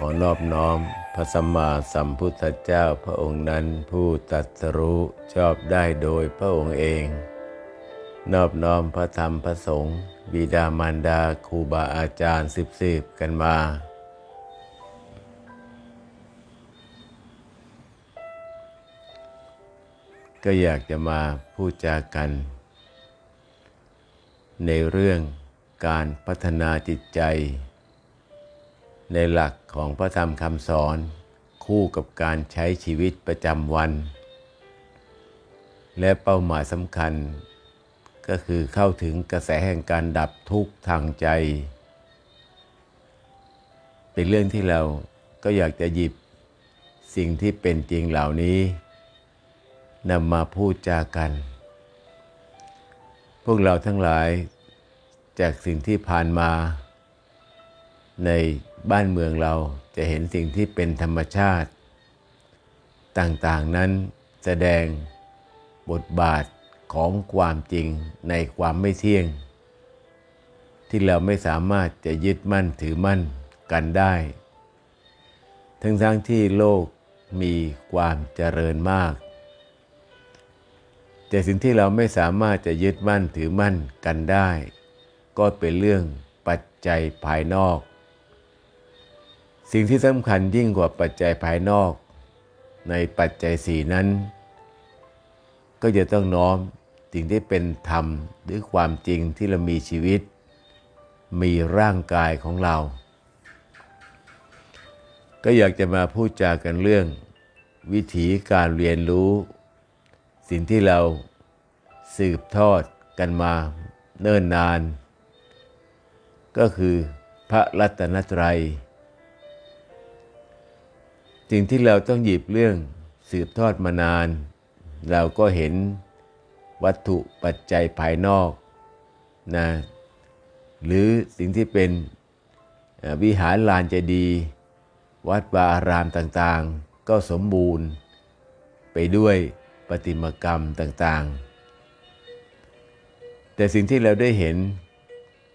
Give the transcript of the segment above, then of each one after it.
ขอนอบน้อม พระสัมมาสัมพุทธเจ้าพระองค์นั้นผู้ตรัสรู้ชอบได้โดยพระองค์เอง นอบน้อมพระธรรมพระสงฆ์บิดามารดาครูบาอาจารย์สิบสิบกันมา ก็อยากจะมาพูดจากัน ในเรื่องการพัฒนาจิตใจ ในหลักของพระธรรมคำสอนคู่กับการใช้ชีวิตประจำวัน และเป้าหมายสำคัญ ก็คือเข้าถึงกระแสแห่งการดับทุกข์ทางใจ เป็นเรื่องที่เราก็อยากจะหยิบสิ่งที่เป็นจริงเหล่านี้นำมาพูดจากัน พวกเราทั้งหลายจากสิ่งที่ผ่านมาใน บ้านเมืองเราจะเห็นสิ่งที่เป็นธรรมชาติ ต่างๆนั้นแสดงบทบาทของความจริงในความไม่เที่ยง ที่เราไม่สามารถจะยึดมั่นถือมั่นกันได้ ทั้งๆทที่โลกมีความเจริญมาก แต่สิ่งที่เราไม่สามารถจะยึดมั่นถือมั่นกันได้ ก็เป็นเรื่องปัจจัยภายนอก สิ่งที่สำคัญยิ่งกว่าปัจจัยภายนอก ในปัจจัยสี่นั้น ก็จะต้องน้อมสิ่งที่เป็นธรรมหรือความจริงที่เรามีชีวิต มีร่างกายของเรา ก็อยากจะมาพูดจากันเรื่อง วิธีการเรียนรู้ สิ่งที่เราสืบทอดกันมาเนิ่นนาน ก็คือพระรัตนตรัย สิ่งที่เราต้องหยิบเรื่องสืบทอดมานาน เราก็เห็นวัตถุปัจจัยภายนอกนะหรือสิ่งที่เป็นวิหารลานเจดีย์วัดวาอารามต่างๆ ก็สมบูรณ์ไปด้วยประติมากรรมต่างๆ แต่สิ่งที่เราได้เห็น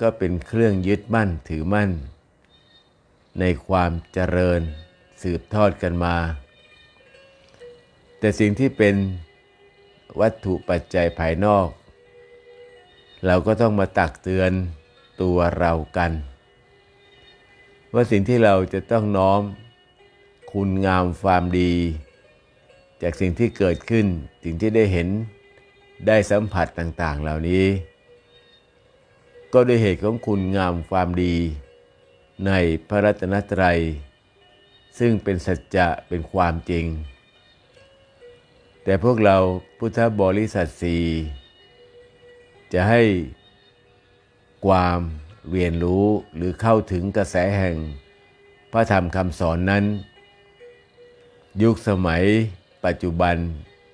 ก็เป็นเครื่องยึดมั่นถือมั่น ในความเจริญ สืบทอดกันมา แต่สิ่งที่เป็นวัตถุปัจจัยภายนอก เราก็ต้องมาตักเตือนตัวเรากัน ว่าสิ่งที่เราจะต้องน้อมคุณงามความดี จากสิ่งที่เกิดขึ้นสิ่งที่ได้เห็นได้สัมผัสต่าง ๆ เหล่านี้ ก็ด้วยเหตุของคุณงามความดี ในพระรัตนตรัย ซึ่งเป็นสัจจะเป็นความจริง แต่พวกเราพุทธบริษัทสีจะให้ความเรียนรู้หรือเข้าถึงกระแสแห่ง พระธรรมคำสอนนั้น ยุคสมัยปัจจุบัน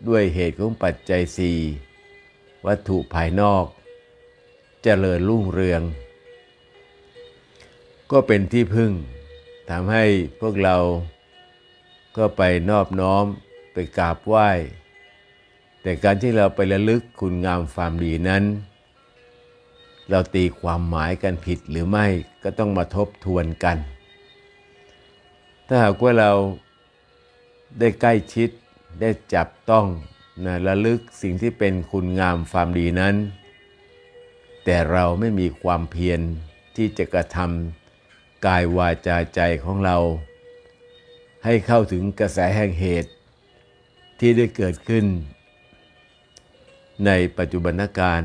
ด้วยเหตุของปัจจัยสี่วัตถุภายนอกจเจริญรุ่งเรือง ก็เป็นที่พึ่ง ทำให้พวกเราก็ไปนอบน้อมไปกราบไหว้ แต่การที่เราไประลึกคุณงามความดีนั้น เราตีความหมายกันผิดหรือไม่ก็ต้องมาทบทวนกัน ถ้าหากว่าเราได้ใกล้ชิดได้จับต้องนะระลึกสิ่งที่เป็นคุณงามความดีนั้น แต่เราไม่มีความเพียรที่จะกระทำ กายวาจาใจของเรา ให้เข้าถึงกระแสแห่งเหตุที่ได้เกิดขึ้น ในปัจจุบันการ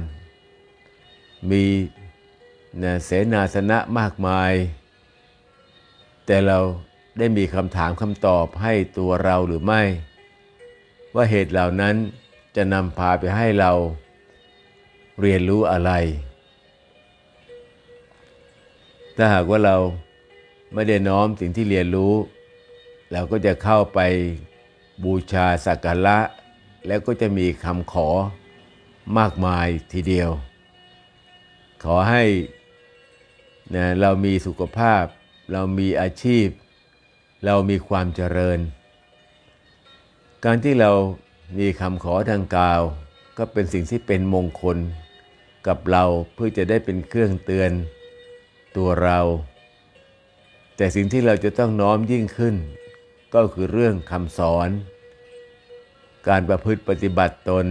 มีนะเสนาสนะมากมาย แต่เราได้มีคำถามคำตอบให้ตัวเราหรือไม่ ว่าเหตุเหล่านั้นจะนำพาไปให้เราเรียนรู้อะไร ถ้าหากว่าเราไม่ได้น้อมสิ่งที่เรียนรู้ เราก็จะเข้าไปบูชาสักการะ แล้วก็จะมีคำขอมากมายทีเดียว ขอให้นะเรามีสุขภาพ เรามีอาชีพ เรามีความเจริญ การที่เรามีคำขอทางกาว ก็เป็นสิ่งที่เป็นมงคลกับเราเพื่อจะได้เป็นเครื่องเตือน ตัวเรา แต่สิ่งที่เราจะต้องน้อมยิ่งขึ้น ก็คือเรื่องคำสอน การประพฤติปฏิบัติตน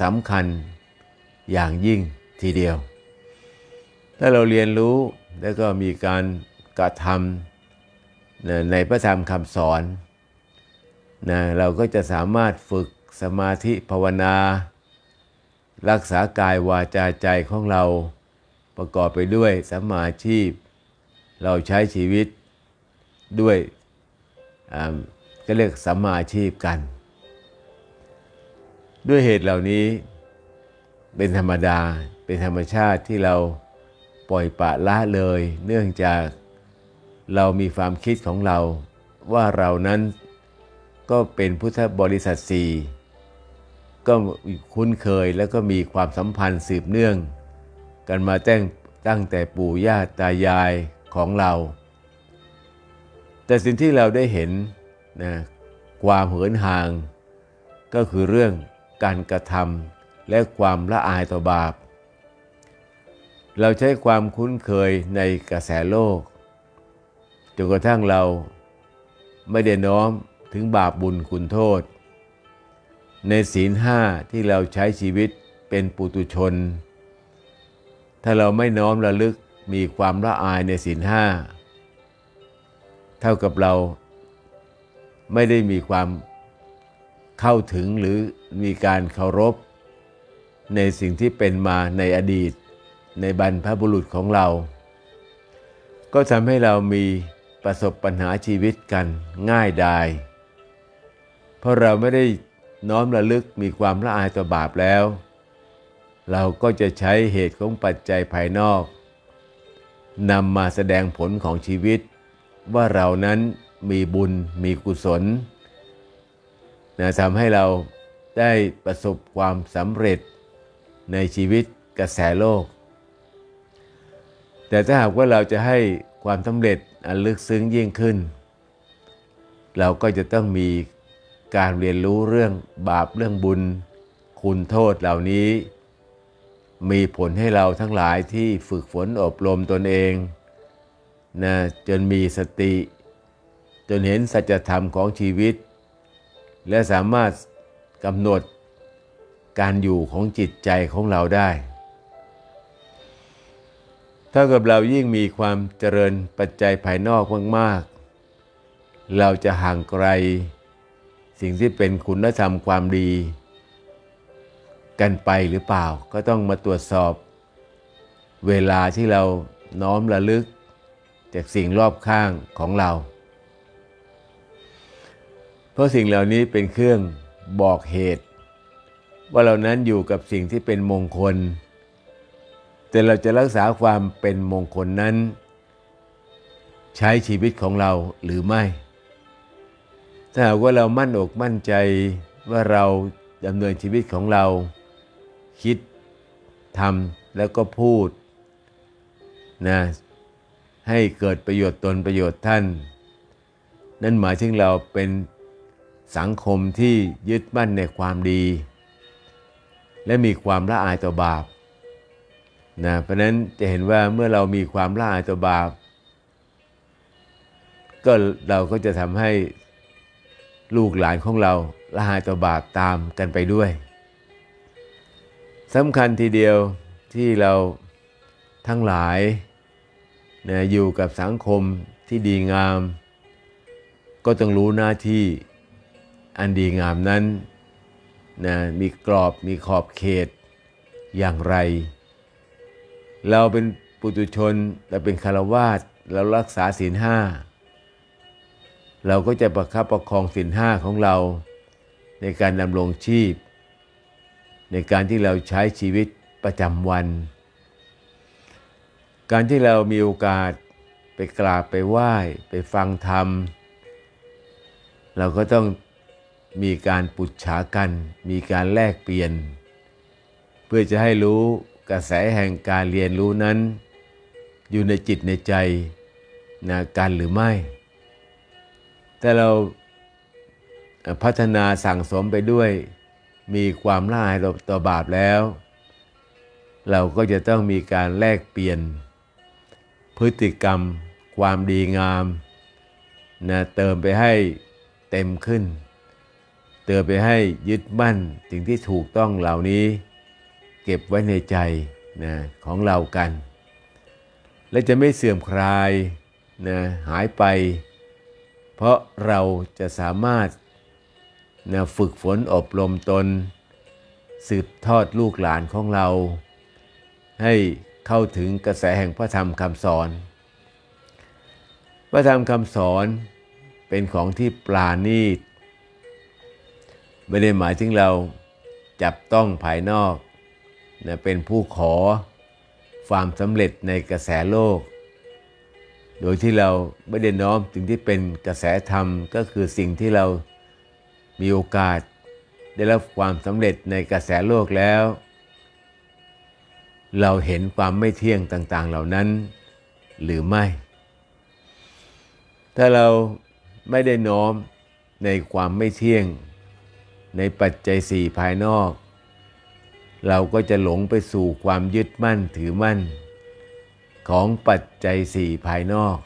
สำคัญอย่างยิ่งทีเดียว ถ้าเราเรียนรู้แล้วก็มีการกระทำในพระธรรมคำสอนนะเราก็จะสามารถฝึกสมาธิภาวนา รักษากายวาจาใจของเรา ประกอบไปด้วยสัมมาชีพ เราใช้ชีวิตด้วยอ่าก็เรียกสัมมาอาชีพกัน ด้วยเหตุเหล่านี้เป็นธรรมดาเป็นธรรมชาติที่เราปล่อยปะละเลย เนื่องจากเรามีความคิดของเราว่าเรานั้นก็เป็นพุทธบริษัทสี่ก็คุ้นเคยแล้วก็มีความสัมพันธ์สืบเนื่อง กันมาตั้งตั้งแต่ปู่ย่าตายายของเรา แต่สิ่งที่เราได้เห็นนะความเหินห่าง ก็คือเรื่องการกระทำและความละอายต่อบาป เราใช้ความคุ้นเคยในกระแสโลกจนกระทั่งเราไม่ได้น้อมถึงบาปบุญคุณโทษ ในศีลห้าที่เราใช้ชีวิตเป็นปุตุชน ถ้าเราไม่น้อมระลึกมีความละอายในศีลห้าเท่ากับเราไม่ได้มีความเข้าถึงหรือมีการเคารพ ในสิ่งที่เป็นมาในอดีต ในบรรพบุรุษของเรา ก็ทำให้เรามีประสบปัญหาชีวิตกันง่ายดาย เพราะเราไม่ได้น้อมระลึกมีความละอายต่อบาปแล้ว เราก็จะใช้เหตุของปัจจัยภายนอกนำมาแสดงผลของชีวิต ว่าเรานั้นมีบุญมีกุศลนะทำให้เราได้ประสบความสำเร็จในชีวิตกระแสโลก แต่ถ้าหากว่าเราจะให้ความสำเร็จอันลึกซึ้งยิ่งขึ้น เราก็จะต้องมีการเรียนรู้เรื่องบาปเรื่องบุญ คุณโทษเหล่านี้ มีผลให้เราทั้งหลายที่ฝึกฝนอบรมตนเองนะจนมีสติ จนเห็นสัจธรรมของชีวิต และสามารถกำหนดการอยู่ของจิตใจของเราได้ ถ้ากับเรายิ่งมีความเจริญปัจจัยภายนอกมากๆ เราจะห่างไกล สิ่งที่เป็นคุณธรรมความดี กันไปหรือเปล่า ก็ต้องมาตรวจสอบ เวลาที่เราน้อมระลึก จากสิ่งรอบข้างของเรา เพราะสิ่งเหล่านี้เป็นเครื่องบอกเหตุ ว่าเรานั้นอยู่กับสิ่งที่เป็นมงคล แต่เราจะรักษาความเป็นมงคลนั้น ใช้ชีวิตของเราหรือไม่ ถ้าหากว่าเรามั่นอกมั่นใจว่าเราดำเนินชีวิตของเรา คิดทำแล้วก็พูดนะให้เกิดประโยชน์ตนประโยชน์ท่าน นั่นหมายถึงเราเป็นสังคมที่ยึดมั่นในความดี และมีความละอายต่อบาปนะเพราะนั้นจะเห็นว่าเมื่อเรามีความละอายต่อบาป ก็เราก็จะทำให้ลูกหลานของเราละอายต่อบาปตามกันไปด้วย สำคัญทีเดียวที่เราทั้งหลายนะอยู่กับสังคมที่ดีงาม ก็ต้องรู้หน้าที่อันดีงามนั้นนะมีกรอบมีขอบเขตอย่างไร เราเป็นปุถุชนเราเป็นคารวาสเรารักษาศีลห้าเราก็จะประคับประคองศีลห้าของเรา ในการดำรงชีพ ในการที่เราใช้ชีวิตประจำวัน การที่เรามีโอกาสไปกราบไปไหว้ ไปฟังธรรม เราก็ต้องมีการปุจฉากัน มีการแลกเปลี่ยน เพื่อจะให้รู้กระแสแห่งการเรียนรู้นั้น อยู่ในจิตในใจนะกันหรือไม่ แต่เราพัฒนาสั่งสมไปด้วย มีความละอายต่อบาปแล้ว เราก็จะต้องมีการแลกเปลี่ยน พฤติกรรม ความดีงามนะเติมไปให้เต็มขึ้น เติมไปให้ยึดมั่นสิ่งที่ถูกต้องเหล่านี้ เก็บไว้ในใจนะของเรากัน และจะไม่เสื่อมคลายนะหายไป เพราะเราจะสามารถ นะฝึกฝนอบรมตน สืบทอดลูกหลานของเรา ให้เข้าถึงกระแสแห่งพระธรรมคำสอน พระธรรมคำสอนเป็นของที่ปราณีต ไม่ได้หมายถึงเราจับต้องภายนอกนะเป็นผู้ขอความสำเร็จในกระแสโลก โดยที่เราไม่ได้น้อมถึงที่เป็นกระแสธรรมก็คือสิ่งที่เรา มีโอกาสได้รับความสำเร็จในกระแสโลกแล้ว เราเห็นความไม่เที่ยงต่างๆ เหล่านั้นหรือไม่ ถ้าเราไม่ได้น้อมในความไม่เที่ยง ในปัจจัยสี่ภายนอก เราก็จะหลงไปสู่ความยึดมั่นถือมั่น ของปัจจัยสี่ภายนอก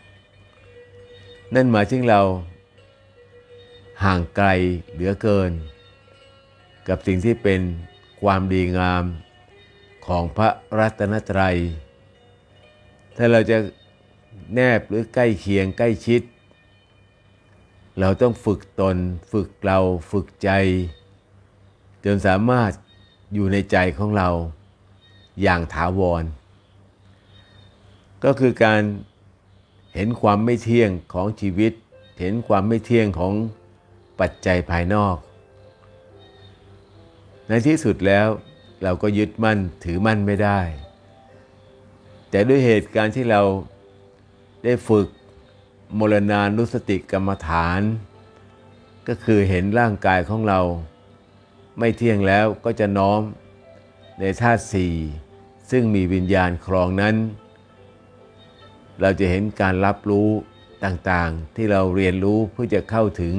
นั่นหมายถึงเรา ห่างไกลเหลือเกิน กับสิ่งที่เป็นความดีงามของพระรัตนตรัย ถ้าเราจะแนบหรือใกล้เคียงใกล้ชิด เราต้องฝึกตน ฝึกเราฝึกใจ จนสามารถอยู่ในใจของเราอย่างถาวร ก็คือการเห็นความไม่เที่ยงของชีวิต เห็นความไม่เที่ยงของ ปัจจัยภายนอก ในที่สุดแล้วเราก็ยึดมั่นถือมั่นไม่ได้ แต่ด้วยเหตุการณ์ที่เราได้ฝึกมรณานุสติกรรมฐาน ก็คือเห็นร่างกายของเรา ไม่เที่ยงแล้วก็จะน้อมในธาตุสี่ซึ่งมีวิญญาณครองนั้น เราจะเห็นการรับรู้ต่างๆ ที่เราเรียนรู้เพื่อจะเข้าถึง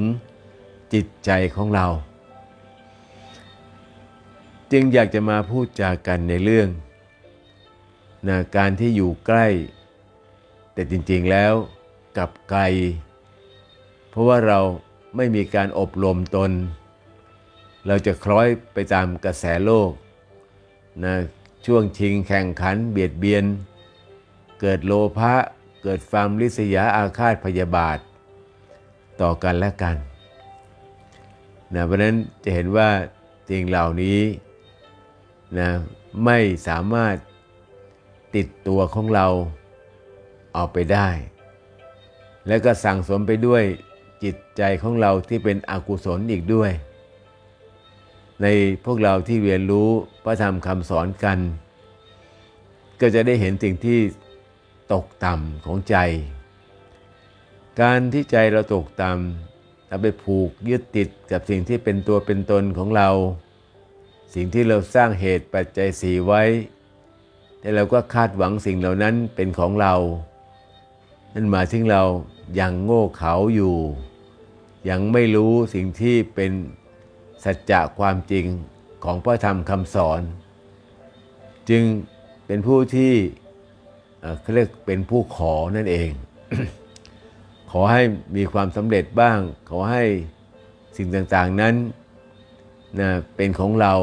จิตใจของเรา จึงอยากจะมาพูดจากันในเรื่องนะการที่อยู่ใกล้ แต่จริงๆแล้วกับไกล เพราะว่าเราไม่มีการอบรมตน เราจะคล้อยไปตามกระแสโลกนะช่วงชิงแข่งขันเบียดเบียน เกิดโลภะเกิดความริษยาอาฆาตพยาบาท ต่อกันและกัน นะเพราะนั้นจะเห็นว่าสิ่งเหล่านี้นะไม่สามารถติดตัวของเราเอาไปได้ และก็สั่งสมไปด้วยจิตใจของเราที่เป็นอกุศลอีกด้วย ในพวกเราที่เรียนรู้พระธรรมคำสอนกัน ก็จะได้เห็นสิ่งที่ตกต่ำของใจ การที่ใจเราตกต่ำ เราไปผูกยึดติดกับสิ่งที่เป็นตัวเป็นตนของเรา สิ่งที่เราสร้างเหตุปัจจัยสีไว้ แต่เราก็คาดหวังสิ่งเหล่านั้นเป็นของเรา นั่นหมายถึงเรายังโง่เขลาอยู่ ยังไม่รู้สิ่งที่เป็นสัจจะความจริงของพระธรรมคำสอน จึงเป็นผู้ที่เขาเรียกเป็นผู้ขอนั่นเอง ขอให้มีความสำเร็จบ้าง ขอให้สิ่งต่างๆนั้นนะเป็นของเรา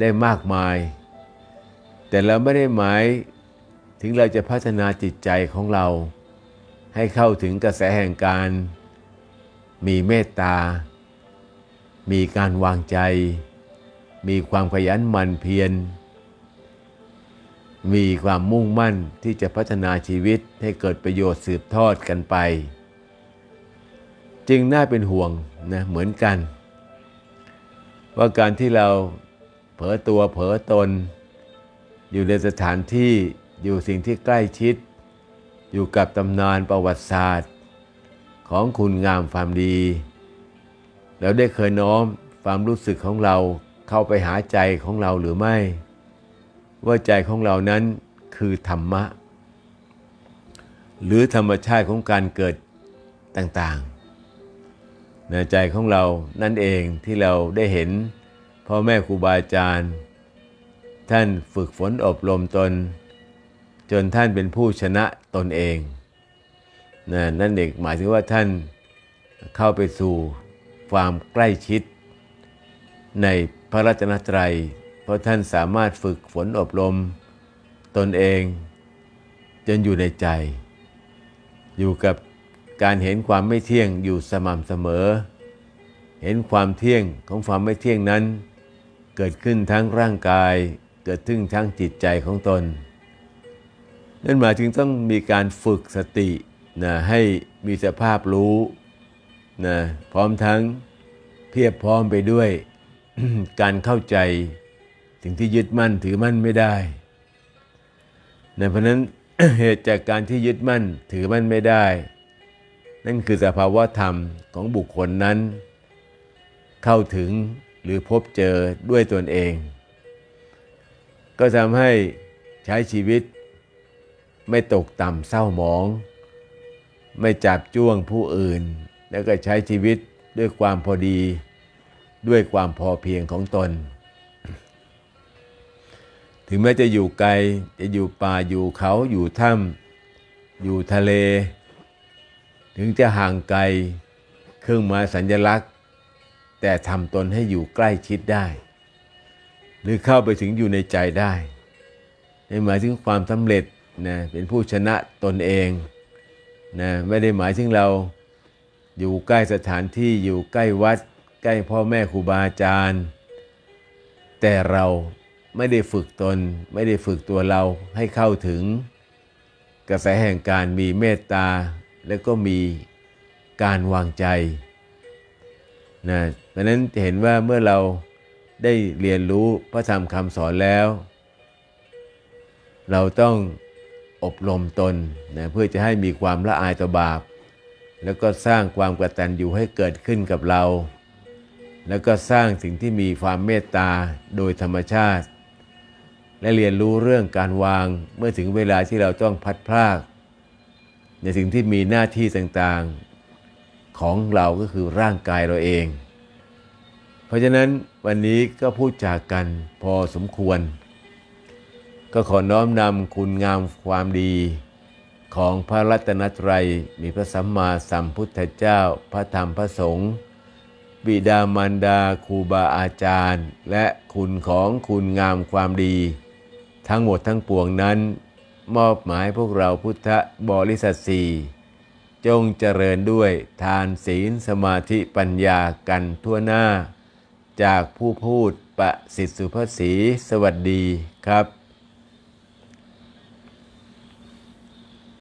ได้มากมาย แต่เราไม่ได้หมายถึงเราจะพัฒนาจิตใจของเรา ให้เข้าถึงกระแสแห่งการ มีเมตตา มีการวางใจ มีความขยันหมั่นเพียร มีความมุ่งมั่นที่จะพัฒนาชีวิตให้เกิดประโยชน์สืบทอดกันไป จึงน่าเป็นห่วงนะเหมือนกัน ว่าการที่เราเผลอตัวเผลอตน อยู่ในสถานที่อยู่สิ่งที่ใกล้ชิด อยู่กับตำนานประวัติศาสตร์ ของคุณงามความดีแล้วได้เคยน้อมความรู้สึกของเราเข้าไปหาใจของเราหรือไม่ ว่าใจของเรานั้นคือธรรมะ หรือธรรมชาติของการเกิดต่างๆในใจของเรานั่นเองที่เราได้เห็นพ่อแม่ครูบาอาจารย์ ท่านฝึกฝนอบรมตน จนท่านเป็นผู้ชนะตนเองนนั่นเองหมายถึงว่าท่านเข้าไปสู่ความใกล้ชิดในพระรัตนตรัย เพราะท่านสามารถฝึกฝนอบรม ตนเองจนอยู่ในใจ อยู่กับการเห็นความไม่เที่ยงอยู่สม่ำเสมอ เห็นความเที่ยงของความไม่เที่ยงนั้น เกิดขึ้นทั้งร่างกาย เกิดขึ้นทั้งจิตใจของตน นั่นหมายถึงต้องมีการฝึกสตินะให้มีสภาพรู้นะพร้อมทั้งเพียบพร้อมไปด้วยการเข้าใจ สิ่งที่ยึดมั่นถือมั่นไม่ได้นะเพราะนั้นเหตุจากการที่ยึดมั่นถือมั่นไม่ได้ นั่นคือสภาวะธรรมของบุคคลนั้น เข้าถึงหรือพบเจอด้วยตนเอง ก็ทำให้ใช้ชีวิต ไม่ตกต่ำเศร้าหมอง ไม่จับจ้วงผู้อื่น แล้วก็ใช้ชีวิตด้วยความพอดี ด้วยความพอเพียงของตน ถึงแม้จะอยู่ไกลจะอยู่ป่าอยู่เขาอยู่ถ้ำอยู่ทะเล ถึงจะห่างไกลเครื่องหมายสัญลักษณ์ แต่ทำตนให้อยู่ใกล้ชิดได้ หรือเข้าไปถึงอยู่ในใจได้ในหมายถึงความสำเร็จนะเป็นผู้ชนะตนเองนะไม่ได้หมายถึงเราอยู่ใกล้สถานที่อยู่ใกล้วัด ใกล้พ่อแม่ครูบาอาจารย์ แต่เรา ไม่ได้ฝึกตน ไม่ได้ฝึกตัวเราให้เข้าถึง กระแสแห่งการมีเมตตา และก็มีการวางใจนะเพราะนั้นจะเห็นว่าเมื่อเราได้เรียนรู้พระธรรมคำสอนแล้ว เราต้องอบรมตนนะเพื่อจะให้มีความละอายต่อบาป แล้วก็สร้างความกตัญญูให้เกิดขึ้นกับเรา แล้วก็สร้างสิ่งที่มีความเมตตาโดยธรรมชาติ และเรียนรู้เรื่องการวางเมื่อถึงเวลาที่เราต้องพัดพราก ในสิ่งที่มีหน้าที่ต่างๆของเราก็คือร่างกายเราเอง เพราะฉะนั้นวันนี้ก็พูดจากกันพอสมควร ก็ขอน้อมนำคุณงามความดีของพระรัตนตรัยมีพระสัมมาสัมพุทธเจ้า พระธรรมพระสงฆ์บิดามารดาครูบาอาจารย์ และคุณของคุณงามความดี ทั้งหมดทั้งปวงนั้น มอบหมายพวกเราพุทธบริษัทสี่จงเจริญด้วยทานศีลสมาธิปัญญากันทั่วหน้า จากผู้พูดประสิทธิสุภาษีสวัสดีครับ